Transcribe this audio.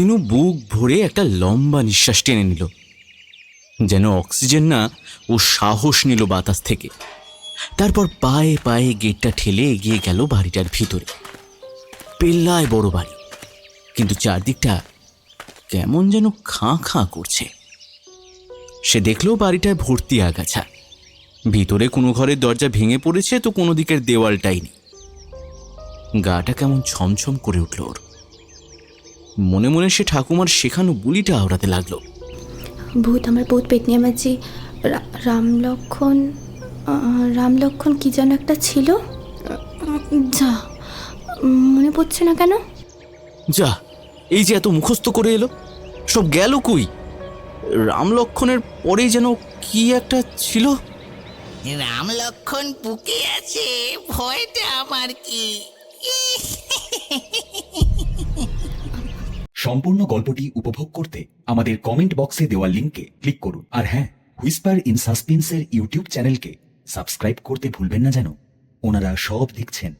দিনু বুক ভরে একটা লম্বা নিঃশ্বাস টেনে নিল। যেন অক্সিজেন না ও সাহস নিল বাতাস থেকে। তারপর পায়ে পায়ে গেটটা ঠেলে এগিয়ে গেল বাড়িটার ভিতরে। পেল্লায় বড় বাড়ি। কিন্তু চারদিকটা কেমন যেন খাঁ খাঁ করছে। সে দেখল বাড়িটায় ভর্তি আগাছা। ভিতরে কোনো ঘরের দরজা ভেঙে পড়েছে তো কোনো দিকের দেওয়ালটাই নেই। গাটা কেমন ছমছম করে উঠল ওর। মনে মনে সে ঠাকুমার শেখানো বুলিটা আওড়াতে লাগল। ভূত আমার ভূত পেতনি আমার যে রা- রামলক্ষণ রামলক্ষণ কি যেন একটা ছিল? যা মনে পড়ছে না কেন? যা এই যে এত মুখস্থ করে এলো সব গেল কই? রাম লক্ষণের পরেই যেন কি একটা ছিল? রাম লক্ষণ বুকে আছে ভয়টা আমার কি? সম্পূর্ণ গল্পটি উপভোগ করতে আমাদের কমেন্ট বক্সে দেওয়া লিঙ্কে ক্লিক করুন। আর হ্যাঁ হুইস্পার ইন সাসপেন্সের ইউটিউব চ্যানেলকে সাবস্ক্রাইব করতে ভুলবেন না যেন। ওনারা সব দেখছেন।